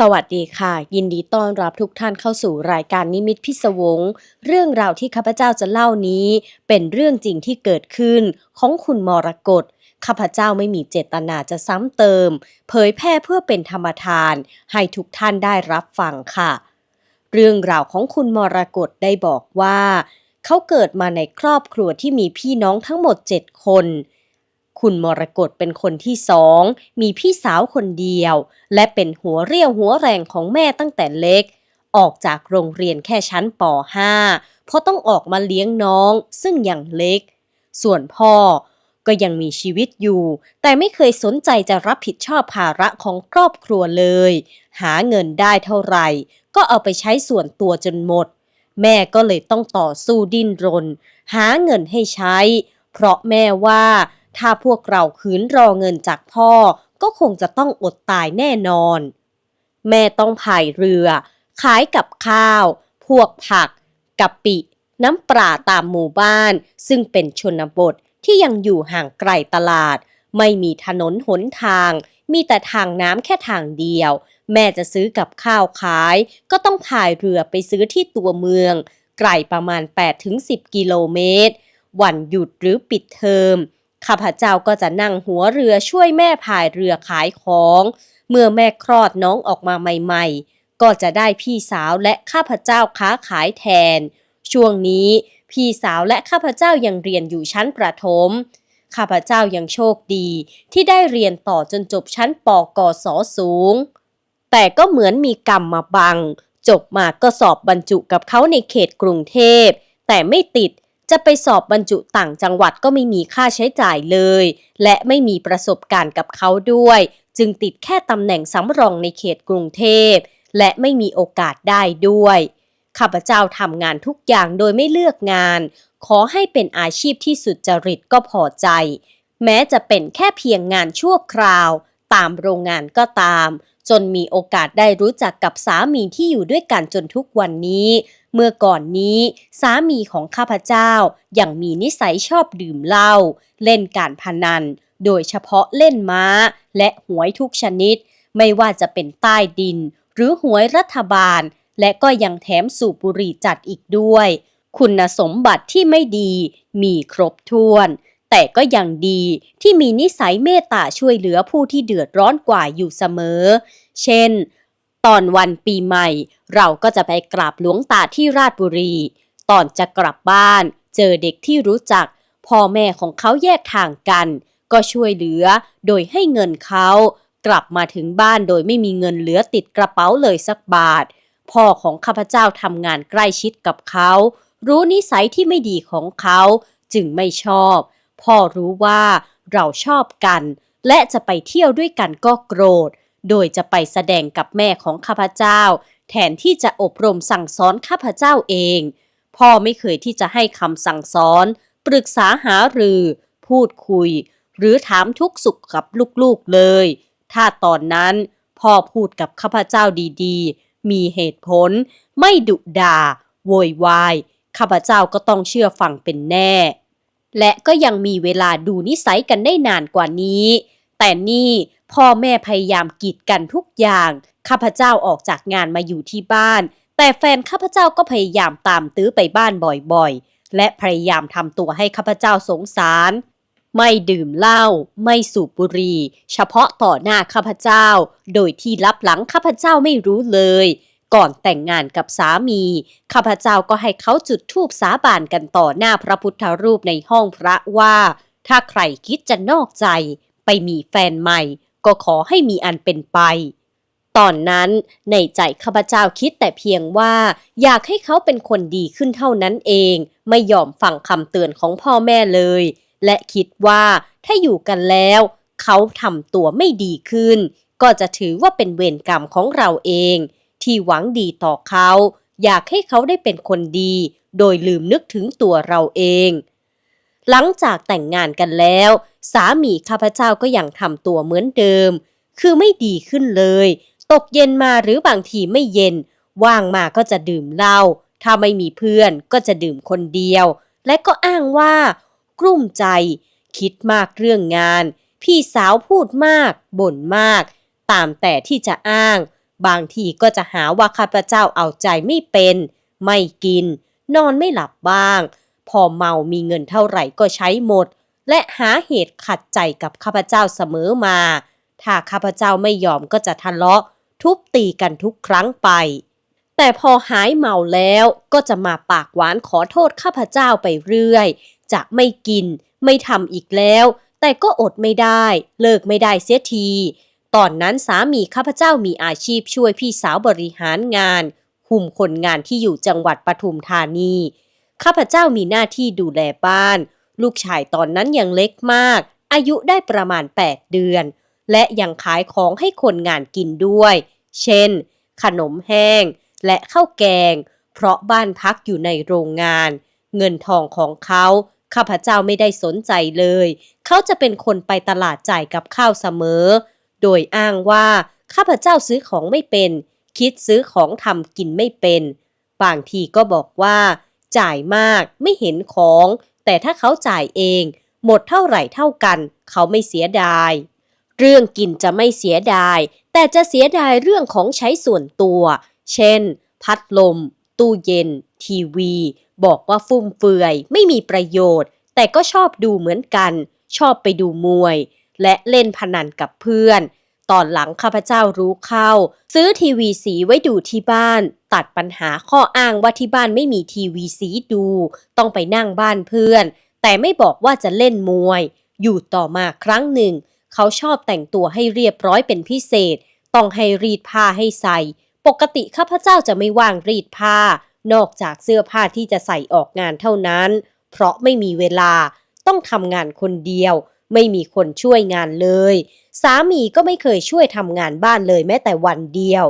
สวัสดีค่ะ ยินดีต้อนรับทุกท่านเข้าสู่รายการนิมิตพิศวง เรื่องราวที่ข้าพเจ้าจะเล่านี้ เป็นเรื่องจริงที่เกิดขึ้นของคุณมรกตข้าพเจ้าไม่มีเจตนาจะซ้ำเติม เผยแพร่เพื่อเป็นธรรมทาน ให้ทุกท่านได้รับฟังค่ะ เรื่องราวของคุณมรกตได้บอกว่า เขาเกิดมาในครอบครัวที่มีพี่น้องทั้งหมดเจ็ดคน คุณมรกตเป็นคนที่สอง มีพี่สาวคนเดียว และเป็นหัวเรี่ยวหัวแรงของแม่ตั้งแต่เล็ก ออกจากโรงเรียนแค่ชั้นป .5 เพราะต้องออกมาเลี้ยงน้องซึ่งยังเล็ก ส่วนพ่อก็ยังมีชีวิตอยู่ แต่ไม่เคยสนใจจะรับผิดชอบภาระของครอบครัวเลย หาเงินได้เท่าไหร่ ก็เอาไปใช้ส่วนตัวจนหมด แม่ก็เลยต้องต่อสู้ดิ้นรน หาเงินให้ใช้ เพราะแม่ว่า ถ้าพวกเราขืนรอเงินจากพ่อ ก็คงจะต้องอดตายแน่นอน แม่ต้องพายเรือ ขายกับข้าว พวกผักกะปิ น้ำปลาตามหมู่บ้าน ซึ่งเป็นชนบทที่ยังอยู่ห่างไกลตลาด ไม่มีถนนหนทาง มีแต่ทางน้ำแค่ทางเดียว แม่จะซื้อกับข้าวขาย ก็ต้องพายเรือไปซื้อที่ตัวเมือง ไกลประมาณ 8-10 กิโลเมตร วันหยุดหรือปิดเทอม ข้าพเจ้าก็จะนั่งหัวเรือช่วยแม่พายเรือขายของ เมื่อแม่คลอดน้องออกมาใหม่ ๆ ก็จะได้พี่สาวและข้าพเจ้าค้าขายแทน ช่วงนี้พี่สาวและข้าพเจ้ายังเรียนอยู่ชั้นประถม ข้าพเจ้ายังโชคดีที่ได้เรียนต่อจนจบชั้นปกศสูง แต่ก็เหมือนมีกรรมมาบัง จบมาก็สอบบรรจุกับเขาในเขตกรุงเทพ แต่ไม่ติด จะไปสอบบรรจุต่างจังหวัดก็ไม่มีค่าใช้จ่ายเลย และไม่มีประสบการณ์กับเขาด้วย จึงติดแค่ตำแหน่งสำรองในเขตกรุงเทพ และไม่มีโอกาสได้ด้วยข้าพเจ้าทำงานทุกอย่างโดยไม่เลือกงาน ขอให้เป็นอาชีพที่สุดจริตก็พอใจ แม้จะเป็นแค่เพียงงานชั่วคราว ตามโรงงานก็ตาม จนมีโอกาสได้รู้จักกับสามีที่อยู่ด้วยกันจนทุกวันนี้ เมื่อก่อนนี้สามีของข้าพเจ้ายังมีนิสัยชอบดื่มเหล้าเล่นการพนัน โดยเฉพาะเล่นม้า และหวยทุกชนิด ไม่ว่าจะเป็นใต้ดิน หรือหวยรัฐบาล และก็ยังแถมสูบบุหรี่จัดอีกด้วย คุณสมบัติที่ไม่ดีมีครบถ้วน แต่ก็ยังดีที่มีนิสัยเมตตาช่วยเหลือผู้ที่เดือดร้อนกว่าอยู่เสมอ เช่น ตอนวันปีใหม่ เราก็จะไปกราบหลวงตาที่ราชบุรี ตอนจะกลับบ้าน เจอเด็กที่รู้จัก พ่อแม่ของเขาแยกทางกัน ก็ช่วยเหลือ โดยให้เงินเขา กลับมาถึงบ้านโดยไม่มีเงินเหลือติดกระเป๋าเลยสักบาท พ่อของข้าพเจ้าทำงานใกล้ชิดกับเขา รู้นิสัยที่ไม่ดีของเขา จึงไม่ชอบ พ่อรู้ว่าเราชอบกัน และจะไปเที่ยวด้วยกันก็โกรธ โดยจะไปแสดงกับแม่ของข้าพเจ้า แทนที่จะอบรมสั่งสอนข้าพเจ้าเอง พ่อไม่เคยที่จะให้คำสั่งสอน ปรึกษาหารือ พูดคุย หรือถามทุกสุขกับลูกๆเลย ถ้าตอนนั้น พ่อพูดกับข้าพเจ้าดีๆ มีเหตุผล ไม่ดุด่าโวยวายข้าพเจ้าก็ต้องเชื่อฟังเป็นแน่ และก็ยังมีเวลาดูนิสัยกันได้นานกว่านี้ แต่นี่ พ่อแม่พยายามกีดกันทุกอย่าง ข้าพเจ้าออกจากงานมาอยู่ที่บ้าน แต่แฟนข้าพเจ้าก็พยายามตามตื้อไปบ้านบ่อยๆ และพยายามทำตัวให้ข้าพเจ้าสงสาร ไม่ดื่มเหล้า ไม่สูบบุหรี่ เฉพาะต่อหน้าข้าพเจ้า โดยที่ลับหลังข้าพเจ้าไม่รู้เลย ก่อนแต่งงานกับสามี ข้าพเจ้าก็ให้เขาจุดธูปสาบานกันต่อหน้าพระพุทธรูปในห้องพระว่า ถ้าใครคิดจะนอกใจ ไปมีแฟนใหม่ ก็ขอให้มีอันเป็นไป ตอนนั้นในใจข้าพเจ้าคิดแต่เพียงว่า อยากให้เขาเป็นคนดีขึ้นเท่านั้นเอง ไม่ยอมฟังคำเตือนของพ่อแม่เลย และคิดว่าถ้าอยู่กันแล้ว เขาทำตัวไม่ดีขึ้น ก็จะถือว่าเป็นเวรกรรมของเราเอง ที่หวังดีต่อเขา อยากให้เขาได้เป็นคนดี โดยลืมนึกถึงตัวเราเอง หลังจากแต่งงานกันแล้ว สามีข้าพเจ้าก็ยังทำตัวเหมือนเดิม คือไม่ดีขึ้นเลย ตกเย็นมาหรือบางทีไม่เย็น ว่างมาก็จะดื่มเหล้าถ้าไม่มีเพื่อนก็จะดื่มคนเดียว และก็อ้างว่า กลุ้มใจ คิดมากเรื่องงาน พี่สาวพูดมากบ่นมาก ตามแต่ที่จะอ้าง บางทีก็จะหาว่าข้าพเจ้าเอาใจไม่เป็น ไม่กิน นอนไม่หลับบ้าง พอเมามีเงินเท่าไหร่ก็ใช้หมด และหาเหตุขัดใจกับข้าพเจ้าเสมอมา ถ้าข้าพเจ้าไม่ยอมก็จะทะเลาะ ทุบตีกันทุกครั้งไป แต่พอหายเมาแล้วก็จะมาปากหวานขอโทษข้าพเจ้าไปเรื่อย จะไม่กิน ไม่ทำอีกแล้ว แต่ก็อดไม่ได้ เลิกไม่ได้เสียที ตอนนั้นสามีข้าพเจ้ามีอาชีพช่วยพี่สาวบริหารงานคุมคนงานที่อยู่จังหวัดปทุมธานี ข้าพเจ้ามีหน้าที่ดูแลบ้าน ลูกชายตอนนั้นยังเล็กมาก อายุได้ประมาณ 8 เดือน และยังขายของให้คนงานกินด้วย เช่น ขนมแห้ง และข้าวแกง เพราะบ้านพักอยู่ในโรงงาน เงินทองของเขาข้าพเจ้าไม่ได้สนใจเลย เขาจะเป็นคนไปตลาดจ่ายกับข้าวเสมอ โดยอ้างว่าข้าพเจ้าซื้อของไม่เป็น คิดซื้อของทำกินไม่เป็น บางทีก็บอกว่า จ่ายมากไม่เห็นของ แต่ถ้าเขาจ่ายเอง หมดเท่าไหร่เท่ากัน เขาไม่เสียดาย เรื่องกินจะไม่เสียดาย แต่จะเสียดายเรื่องของใช้ส่วนตัว เช่น พัดลม ตู้เย็น ทีวี บอกว่าฟุ่มเฟือย ไม่มีประโยชน์ แต่ก็ชอบดูเหมือนกัน ชอบไปดูมวย และเล่นพนันกับเพื่อน ตอนหลังข้าพเจ้ารู้เข้า ซื้อทีวีสีไว้ดูที่บ้าน ตัดปัญหาข้ออ้างว่าที่บ้านไม่มีทีวีสีดู ต้องไปนั่งบ้านเพื่อน แต่ไม่บอกว่าจะเล่นมวย อยู่ต่อมาครั้งหนึ่ง เขาชอบแต่งตัวให้เรียบร้อยเป็นพิเศษ ต้องให้รีดผ้าให้ใส่ ปกติข้าพเจ้าจะไม่ว่างรีดผ้า นอกจากเสื้อผ้าที่จะใส่ออกงานเท่านั้น เพราะไม่มีเวลาต้องทำงานคนเดียว ไม่มีคนช่วยงานเลย สามีก็ไม่เคยช่วยทำงานบ้านเลยแม้แต่วันเดียว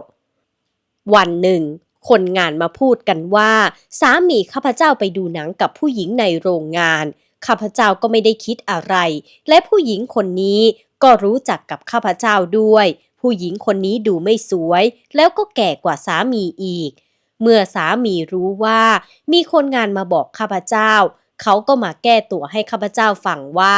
วันหนึ่ง คนงานมาพูดกันว่า สามีข้าพเจ้าไปดูหนังกับผู้หญิงในโรงงานข้าพเจ้าก็ไม่ได้คิดอะไร และผู้หญิงคนนี้ก็รู้จักกับข้าพเจ้าด้วย ผู้หญิงคนนี้ดูไม่สวย แล้วก็แก่กว่าสามีอีก เมื่อสามีรู้ว่า มีคนงานมาบอกข้าพเจ้า เขาก็มาแก้ตัวให้ข้าพเจ้าฟังว่า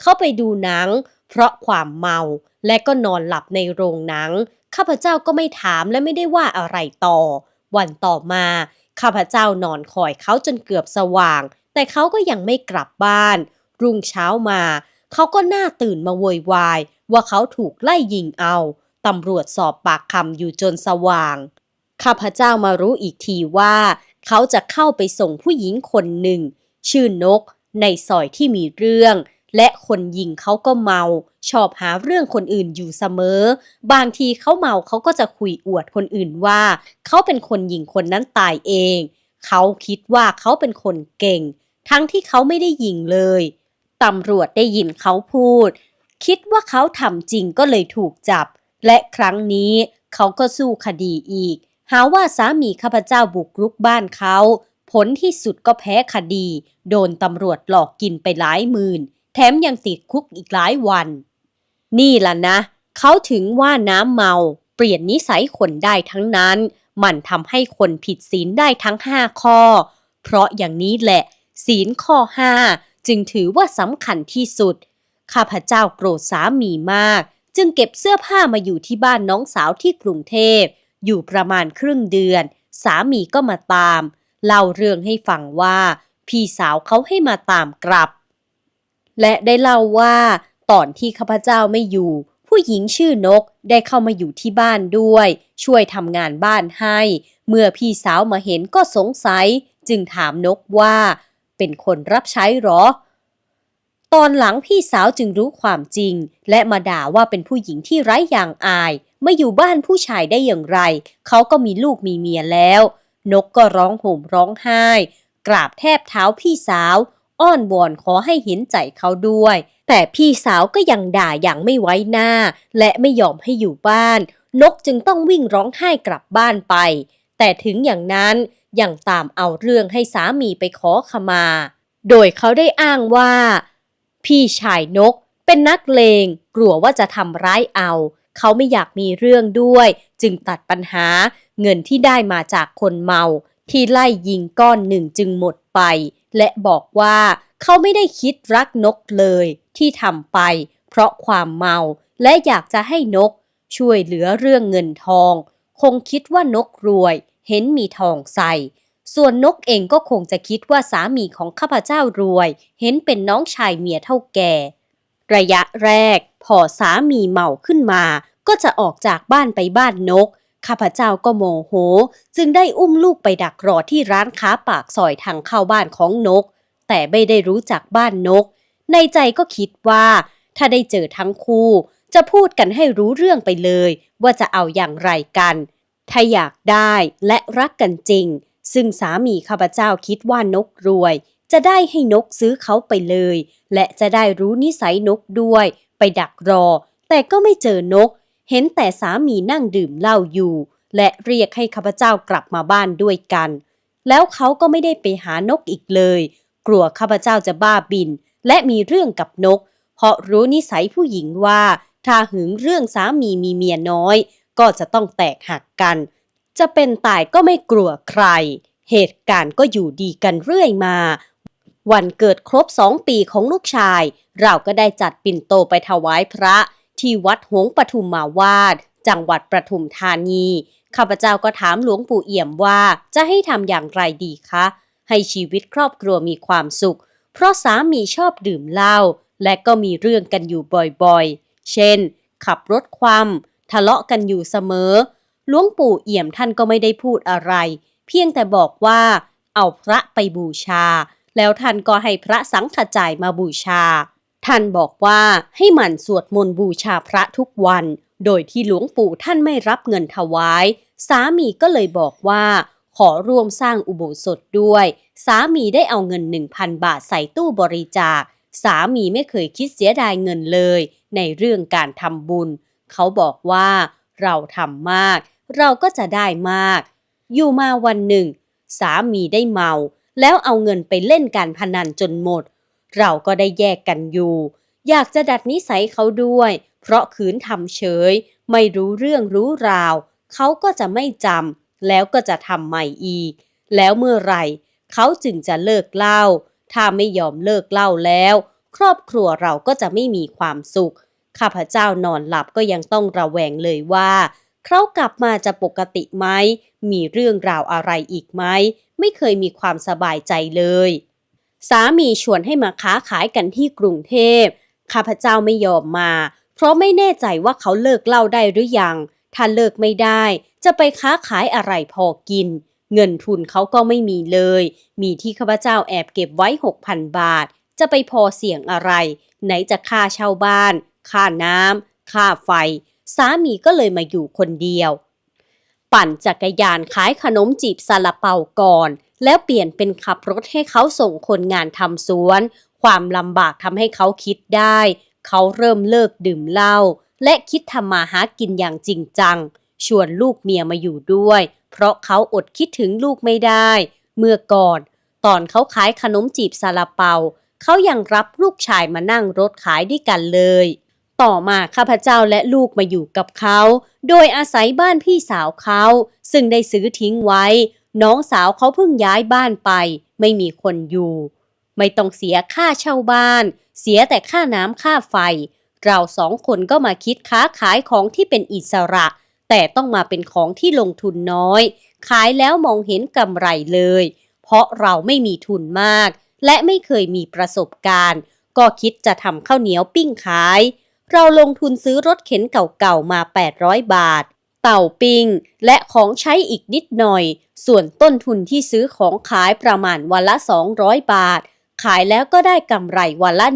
เขาไปดูหนัง เพราะความเมาและก็นอนหลับในโรงหนัง ข้าพเจ้าก็ไม่ถามและไม่ได้ว่าอะไรต่อ วันต่อมา ข้าพเจ้านอนคอยเขาจนเกือบสว่าง แต่เขาก็ยังไม่กลับบ้าน รุ่งเช้ามา เขาก็น่าตื่นมาโวยวาย ว่าเขาถูกไล่ยิงเอาตำรวจสอบปากคำอยู่จนสว่าง ข้าพเจ้ามารู้อีกทีว่า เขาจะเข้าไปส่งผู้หญิงคนหนึ่ง ชื่อนกในซอยที่มีเรื่อง และคนยิงเขาก็เมา ชอบหาเรื่องคนอื่นอยู่เสมอ บางทีเขาเมาเขาก็จะคุยอวดคนอื่นว่า เขาเป็นคนยิงคนนั้นตายเอง เขาคิดว่าเขาเป็นคนเก่ง ทั้งที่เขาไม่ได้ยิงเลยตำรวจได้ยินเขาพูด คิดว่าเขาทำจริงก็เลยถูกจับ และครั้งนี้เขาก็สู้คดีอีก หาว่าสามีข้าพเจ้าบุกรุกบ้านเขา ผลที่สุดก็แพ้คดี โดนตำรวจหลอกกินไปหลายหมื่น แถมยังติดคุกอีกหลายวัน นี่ล่ะนะ เขาถึงว่าน้ำเมาเปลี่ยนนิสัยคนได้ทั้งนั้น มันทำให้คนผิดศีลได้ทั้งห้าข้อ เพราะอย่างนี้แหละ ศีลข้อห้าจึงถือว่าสำคัญที่สุด ข้าพเจ้าโกรธสามีมาก จึงเก็บเสื้อผ้ามาอยู่ที่บ้านน้องสาวที่กรุงเทพ อยู่ประมาณครึ่งเดือน สามีก็มาตาม เล่าเรื่องให้ฟังว่า พี่สาวเขาให้มาตามกลับ และได้เล่าว่า ตอนที่ข้าพเจ้าไม่อยู่ ผู้หญิงชื่อนกได้เข้ามาอยู่ที่บ้านด้วย ช่วยทำงานบ้านให้ เมื่อพี่สาวมาเห็นก็สงสัย จึงถามนกว่า เป็นคนรับใช้หรอ ตอนหลังพี่สาวจึงรู้ความจริง และมาด่าว่าเป็นผู้หญิงที่ไร้อย่างอายมาอยู่บ้านผู้ชายได้อย่างไร เขาก็มีลูกมีเมียแล้ว นกก็ร้องห่มร้องไห้ กราบแทบเท้าพี่สาว อ้อนวอนขอให้เห็นใจเขาด้วย แต่พี่สาวก็ยังด่าอย่างไม่ไว้หน้า และไม่ยอมให้อยู่บ้าน นกจึงต้องวิ่งร้องไห้กลับบ้านไป แต่ถึงอย่างนั้นยังตามเอาเรื่องให้สามีไปขอขมา โดยเขาได้อ้างว่า พี่ชายนกเป็นนักเลง กลัวว่าจะทำร้ายเอา เขาไม่อยากมีเรื่องด้วย จึงตัดปัญหาเงินที่ได้มาจากคนเมา ที่ไล่ยิงก้อนหนึ่งจึงหมดไป และบอกว่าเขาไม่ได้คิดรักนกเลยที่ทำไป เพราะความเมาและอยากจะให้นก ช่วยเหลือเรื่องเงินทอง คงคิดว่านกรวยเห็นมีทองใส่ ส่วนนกเองก็คงจะคิดว่าสามีของข้าพเจ้ารวย เห็นเป็นน้องชายเมียเท่าแก่ ระยะแรก พอสามีเมาขึ้นมา ก็จะออกจากบ้านไปบ้านนก ข้าพเจ้าก็โมโห จึงได้อุ้มลูกไปดักรอที่ร้านค้าปากซอยทางเข้าบ้านของนก แต่ไม่ได้รู้จักบ้านนก ในใจก็คิดว่า ถ้าได้เจอทั้งคู่ จะพูดกันให้รู้เรื่องไปเลย ว่าจะเอาอย่างไรกัน ถ้าอยากได้และรักกันจริง ซึ่งสามีข้าพเจ้าคิดว่านกรวย จะได้ให้นกซื้อเขาไปเลย และจะได้รู้นิสัยนกด้วย ไปดักรอ แต่ก็ไม่เจอนก เห็นแต่สามีนั่งดื่มเหล้าอยู่ และเรียกให้ข้าพเจ้ากลับมาบ้านด้วยกัน แล้วเขาก็ไม่ได้ไปหานกอีกเลย กลัวข้าพเจ้าจะบ้าบิน และมีเรื่องกับนก เพราะรู้นิสัยผู้หญิงว่า ถ้าหึงเรื่องสามีมีเมียน้อย ก็จะต้องแตกหักกัน จะเป็นตายก็ไม่กลัวใคร เหตุการณ์ก็อยู่ดีกันเรื่อยมาวันเกิดครบสองปีของลูกชาย เราก็ได้จัดปิ่นโตไปถวายพระ ที่วัดหงปทุมมาวาด จังหวัดปทุมธานี ข้าพเจ้าก็ถามหลวงปู่เอี่ยมว่าจะให้ทำอย่างไรดีคะ ให้ชีวิตครอบครัวมีความสุข เพราะสามีชอบดื่มเหล้าและก็มีเรื่องกันอยู่บ่อยๆ เช่น ขับรถคว่ำทะเลาะกันอยู่เสมอ หลวงปู่เอี่ยมท่านก็ไม่ได้พูดอะไร เพียงแต่บอกว่าเอาพระไปบูชา แล้วท่านก็ให้พระสังฆจ่ายมาบูชา ท่านบอกว่าให้หมั่นสวดมนต์บูชาพระทุกวัน โดยที่หลวงปู่ท่านไม่รับเงินถวาย สามีก็เลยบอกว่า ขอร่วมสร้างอุโบสถด้วย สามีได้เอาเงิน 1,000 บาทใส่ตู้บริจาค สามีไม่เคยคิดเสียดายเงินเลย ในเรื่องการทำบุญ เขาบอกว่า เราทำมาก เราก็จะได้มาก อยู่มาวันหนึ่ง สามีได้เมา แล้วเอาเงินไปเล่นการพนันจนหมด เราก็ได้แยกกันอยู่ อยากจะดัดนิสัยเขาด้วย เพราะขืนทำเฉย ไม่รู้เรื่องรู้ราว เขาก็จะไม่จำแล้วก็จะทำใหม่อีก แล้วเมื่อไหร่เขาจึงจะเลิกเล้าถ้าไม่ยอมเลิกเล้าแล้ว ครอบครัวเราก็จะไม่มีความสุข ข้าพเจ้านอนหลับก็ยังต้องระแวงเลยว่าเขากลับมาจะปกติไหม มีเรื่องราวอะไรอีกไหม ไม่เคยมีความสบายใจเลย สามีชวนให้มาค้าขายกันที่กรุงเทพ ข้าพเจ้าไม่ยอมมา เพราะไม่แน่ใจว่าเขาเลิกเหล้าได้หรือยัง ถ้าเลิกไม่ได้ จะไปค้าขายอะไรพอกิน เงินทุนเขาก็ไม่มีเลย มีที่ข้าพเจ้าแอบเก็บไว้ 6,000 บาท จะไปพอเสี่ยงอะไร ไหนจะค่าเช่าบ้าน ค่าน้ำค่าไฟ สามีก็เลยมาอยู่คนเดียว ปั่นจักรยานขายขนมจีบซาลาเปาก่อน แล้วเปลี่ยนเป็นขับรถให้เขาส่งคนงานทำสวน ความลำบากทำให้เขาคิดได้ เขาเริ่มเลิกดื่มเหล้าและคิดทำมาหากินอย่างจริงจัง ชวนลูกเมียมาอยู่ด้วย เพราะเขาอดคิดถึงลูกไม่ได้ เมื่อก่อน ตอนเขาขายขนมจีบซาลาเปา เขายังรับลูกชายมานั่งรถขายด้วยกันเลย ต่อมาข้าพเจ้าและลูกมาอยู่กับเขา โดยอาศัยบ้านพี่สาวเขา ซึ่งได้ซื้อทิ้งไว้ น้องสาวเขาเพิ่งย้ายบ้านไป ไม่มีคนอยู่ ไม่ต้องเสียค่าเช่าบ้าน เสียแต่ค่าน้ำค่าไฟ เราสองคนก็มาคิดค้าขายของที่เป็นอิสระ แต่ต้องมาเป็นของที่ลงทุนน้อย ขายแล้วมองเห็นกำไรเลย เพราะเราไม่มีทุนมาก และไม่เคยมีประสบการณ์ ก็คิดจะทำข้าวเหนียวปิ้งขาย เราลงทุนซื้อรถเข็นเก่าๆมา 800 บาท เต่าปิง และของใช้อีกนิดหน่อย ส่วนต้นทุนที่ซื้อของขายประมาณวันละ 200 บาท ขายแล้วก็ได้กำไรวันละ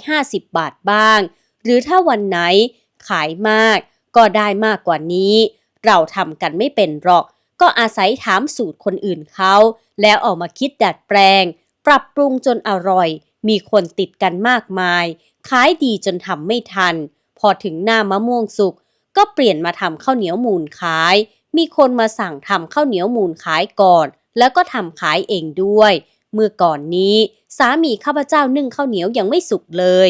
150 บาทบ้าง หรือถ้าวันไหน ขายมากก็ได้มากกว่านี้ เราทำกันไม่เป็นหรอก ก็อาศัยถามสูตรคนอื่นเขา แล้วเอามาคิดดัดแปลง ปรับปรุงจนอร่อย มีคนติดกันมากมาย ขายดีจนทำไม่ทัน พอถึงหน้ามะม่วงสุก ก็เปลี่ยนมาทำข้าวเหนียวมูนขาย มีคนมาสั่งทำข้าวเหนียวมูนขายก่อน แล้วก็ทำขายเองด้วย เมื่อก่อนนี้ สามีข้าพเจ้านึ่งข้าวเหนียวยังไม่สุกเลย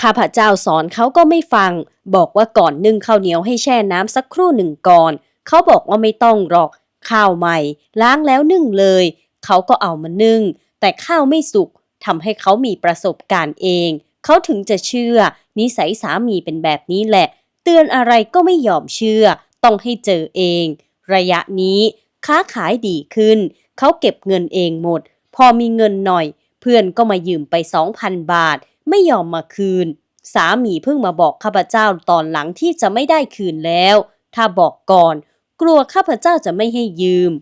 ข้าพเจ้าสอนเขาก็ไม่ฟัง บอกว่าก่อนนึ่งข้าวเหนียวให้แช่น้ำสักครู่หนึ่งก่อน เขาบอกว่าไม่ต้องหรอก ข้าวใหม่ ล้างแล้วนึ่งเลย เขาก็เอามานึ่ง แต่ข้าวไม่สุกทำให้เขามีประสบการณ์เอง เขาถึงจะเชื่อ นิสัยสามีเป็นแบบนี้แหละ เตือนอะไรก็ไม่ยอมเชื่อ ต้องให้เจอเอง ระยะนี้ค้าขายดีขึ้น เขาเก็บเงินเองหมด พอมีเงินหน่อย เพื่อนก็มายืมไป 2,000 บาท ไม่ยอมมาคืน สามีเพิ่งมาบอกข้าพเจ้าตอนหลังที่จะไม่ได้คืนแล้ว ถ้าบอกก่อน กลัวข้าพเจ้าจะไม่ให้ยืม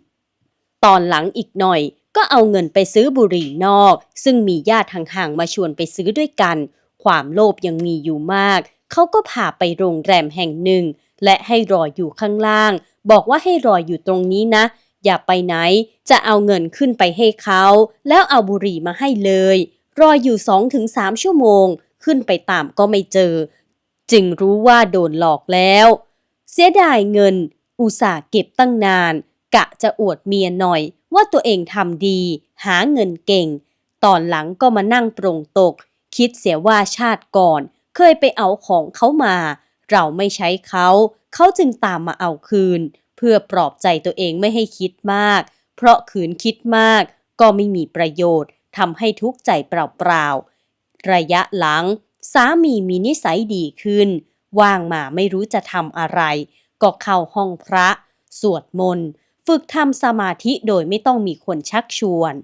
ตอนหลังอีกหน่อย ก็เอาเงินไปซื้อบุหรี่นอก ซึ่งมีญาติห่างๆมาชวนไปซื้อด้วยกัน ความโลภยังมีอยู่มาก เขาก็พาไปโรงแรมแห่งหนึ่ง และให้รออยู่ข้างล่าง บอกว่าให้รออยู่ตรงนี้นะ อย่าไปไหน จะเอาเงินขึ้นไปให้เขา แล้วเอาบุหรี่มาให้เลย รออยู่สองถึงสามชั่วโมง ขึ้นไปตามก็ไม่เจอ จึงรู้ว่าโดนหลอกแล้ว เสียดายเงิน อุตส่าห์เก็บตั้งนาน กะจะอวดเมียหน่อย ว่าตัวเองทำดี หาเงินเก่ง ตอนหลังก็มานั่งปรงตก คิดเสียว่าชาติก่อน เคยไปเอาของเขามา เราไม่ใช้เขา เขาจึงตามมาเอาคืน เพื่อปลอบใจตัวเองไม่ให้คิดมาก เพราะขืนคิดมาก ก็ไม่มีประโยชน์ทำให้ทุกข์ใจเปล่าๆ ระยะหลัง สามีมีนิสัยดีขึ้น ว่างมาไม่รู้จะทำอะไร ก็เข้าห้องพระ สวดมนต์ ฝึกทำสมาธิโดยไม่ต้องมีคนชักชวน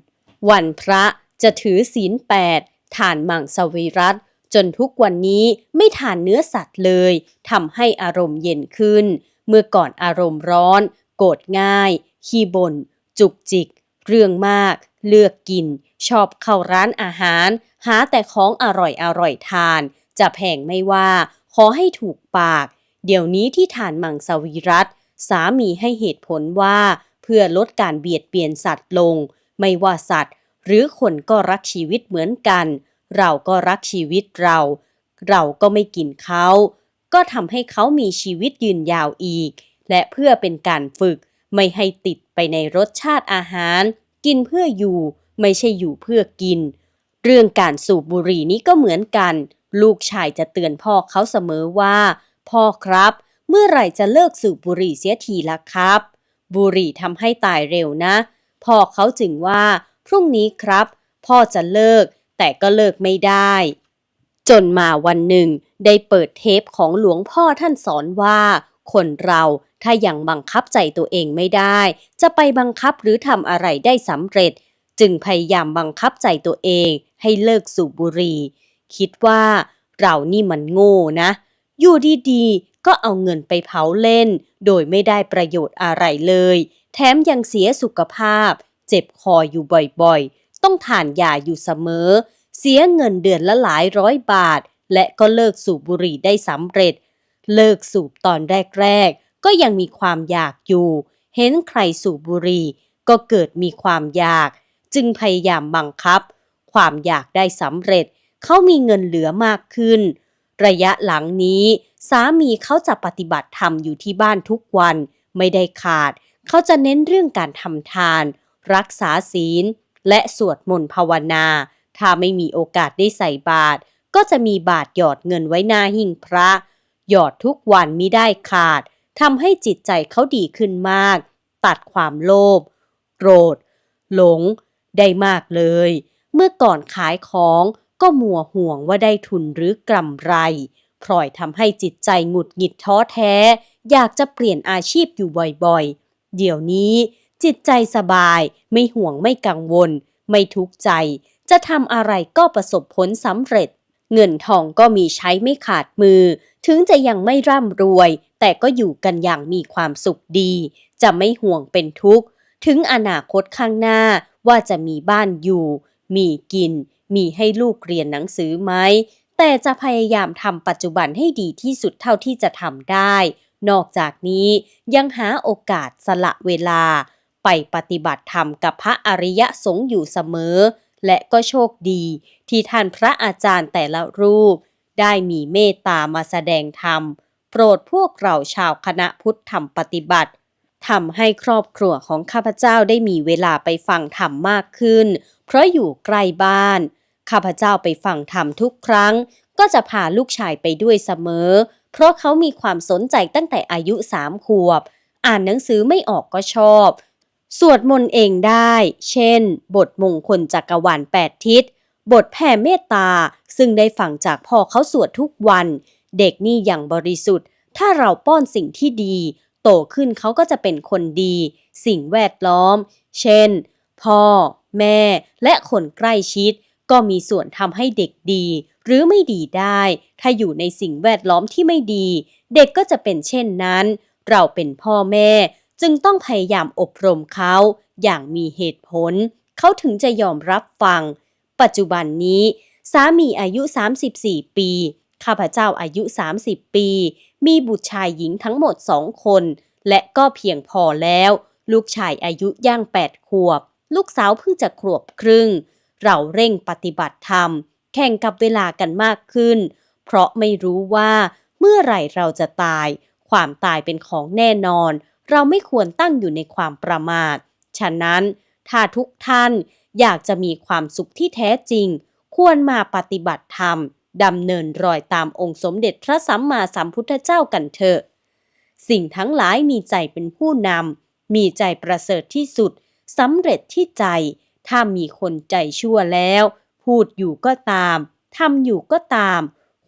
วันพระจะถือศีลแปดทานมังสวิรัต จนทุกวันนี้ไม่ทานเนื้อสัตว์เลยทำให้อารมณ์เย็นขึ้น เมื่อก่อนอารมณ์ร้อน โกรธง่าย ขี้บน่นจุกจิก เรื่องมาก เลือกกิน ชอบเข้าร้านอาหาร หาแต่ของอร่อยอร่อยทาน จะแพงไม่ว่า ขอให้ถูกปาก เดี๋ยวนี้ที่ทานมังสวิรัตสามีให้เหตุผลว่า เพื่อลดการเบียดเบียนสัตว์ลง ไม่ว่าสัตว์ หรือคนก็รักชีวิตเหมือนกัน เราก็รักชีวิตเรา เราก็ไม่กินเขา ก็ทำให้เขามีชีวิตยืนยาวอีก และเพื่อเป็นการฝึกไม่ให้ติดไปในรสชาติอาหาร กินเพื่ออยู่ไม่ใช่อยู่เพื่อกิน เรื่องการสูบบุหรี่นี้ก็เหมือนกัน ลูกชายจะเตือนพ่อเขาเสมอว่า พ่อครับ เมื่อไหร่จะเลิกสูบบุหรี่เสียทีละครับ บุหรี่ทำให้ตายเร็วนะ พ่อเขาจึงว่า พรุ่งนี้ครับ พ่อจะเลิก แต่ก็เลิกไม่ได้ จนมาวันหนึ่ง ได้เปิดเทปของหลวงพ่อท่านสอนว่า คนเราถ้ายังบังคับใจตัวเองไม่ได้ จะไปบังคับหรือทำอะไรได้สำเร็จ จึงพยายามบังคับใจตัวเองให้เลิกสูบบุหรี่คิดว่าเรานี่มันโง่นะ อยู่ดีๆ ก็เอาเงินไปเผาเล่น โดยไม่ได้ประโยชน์อะไรเลย แถมยังเสียสุขภาพ เจ็บคออยู่บ่อยๆ ต้องทานยาอยู่เสมอ เสียเงินเดือนละหลายร้อยบาท และก็เลิกสูบบุหรี่ได้สำเร็จ เลิกสูบตอนแรกๆ ก็ยังมีความอยากอยู่ เห็นใครสูบบุหรี่ก็เกิดมีความอยาก จึงพยายามบังคับ ความอยากได้สำเร็จ เขามีเงินเหลือมากขึ้น ระยะหลังนี้ สามีเขาจะปฏิบัติธรรมอยู่ที่บ้านทุกวันไม่ได้ขาด เขาจะเน้นเรื่องการทำทาน รักษาศีล และสวดมนต์ภาวนา ถ้าไม่มีโอกาสได้ใส่บาตรก็จะมีบาตรหยอดเงินไว้หน้าหิ้งพระ หยอดทุกวันมิได้ขาดทำให้จิตใจเขาดีขึ้นมาก ตัดความโลภโกรธ หลง ได้มากเลย เมื่อก่อนขายของก็มัวห่วงว่าได้ทุนหรือกำไรพลอยทำให้จิตใจหงุดหงิดท้อแท้ อยากจะเปลี่ยนอาชีพอยู่บ่อยๆ เดี๋ยวนี้ จิตใจสบาย ไม่ห่วงไม่กังวล ไม่ทุกข์ใจ จะทำอะไรก็ประสบผลสำเร็จ เงินทองก็มีใช้ไม่ขาดมือ ถึงจะยังไม่ร่ำรวย แต่ก็อยู่กันอย่างมีความสุขดี จะไม่ห่วงเป็นทุกข์ ถึงอนาคตข้างหน้าว่าจะมีบ้านอยู่ มีกิน มีให้ลูกเรียนหนังสือไหม แต่จะพยายามทำปัจจุบันให้ดีที่สุดเท่าที่จะทำได้ นอกจากนี้ยังหาโอกาสสละเวลา ไปปฏิบัติธรรมกับพระอริยสงฆ์อยู่เสมอ และก็โชคดี ที่ท่านพระอาจารย์แต่ละรูป ได้มีเมตตามาแสดงธรรม โปรดพวกเราชาวคณะพุทธธรรมปฏิบัติทำให้ครอบครัวของข้าพเจ้าได้มีเวลาไปฟังธรรมมากขึ้น เพราะอยู่ใกล้บ้าน ข้าพเจ้าไปฟังธรรมทุกครั้ง ก็จะพาลูกชายไปด้วยเสมอ เพราะเขามีความสนใจตั้งแต่อายุสามขวบ อ่านหนังสือไม่ออกก็ชอบ สวดมนต์เองได้ เช่น บทมงคลจักรวาลแปดทิศ บทแผ่เมตตา ซึ่งได้ฟังจากพ่อเขาสวดทุกวัน เด็กนี่อย่างบริสุทธิ์ ถ้าเราป้อนสิ่งที่ดีโโตขึ้นเขาก็จะเป็นคนดี สิ่งแวดล้อม เช่น พ่อ แม่ และคนใกล้ชิด ก็มีส่วนทำให้เด็กดี หรือไม่ดีได้ ถ้าอยู่ในสิ่งแวดล้อมที่ไม่ดี เด็กก็จะเป็นเช่นนั้น เราเป็นพ่อแม่ จึงต้องพยายามอบรมเขาอย่างมีเหตุผล เขาถึงจะยอมรับฟัง ปัจจุบันนี้ สามีอายุ 34 ปี ข้าพเจ้าอายุ 30 ปี มีบุตรชายหญิงทั้งหมดสองคน และก็เพียงพอแล้ว ลูกชายอายุย่าง 8 ขวบ ลูกสาวเพิ่งจะขวบครึ่ง เราเร่งปฏิบัติธรรม แข่งกับเวลากันมากขึ้น เพราะไม่รู้ว่าเมื่อไหร่เราจะตาย ความตายเป็นของแน่นอน เราไม่ควรตั้งอยู่ในความประมาท ฉะนั้น ถ้าทุกท่านอยากจะมีความสุขที่แท้จริง ควรมาปฏิบัติธรรมดำเนินรอยตามองค์สมเด็จพระสัมมาสัมพุทธเจ้ากันเถอะ สิ่งทั้งหลายมีใจเป็นผู้นำ มีใจประเสริฐที่สุดสำเร็จที่ใจ ถ้ามีคนใจชั่วแล้ว พูดอยู่ก็ตามทำอยู่ก็ตาม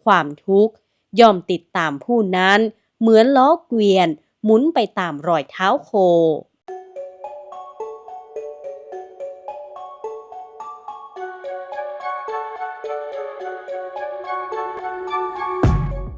ความทุกข์ย่อมติดตามผู้นั้น เหมือนล้อเกวียน หมุนไปตามรอยเท้าโค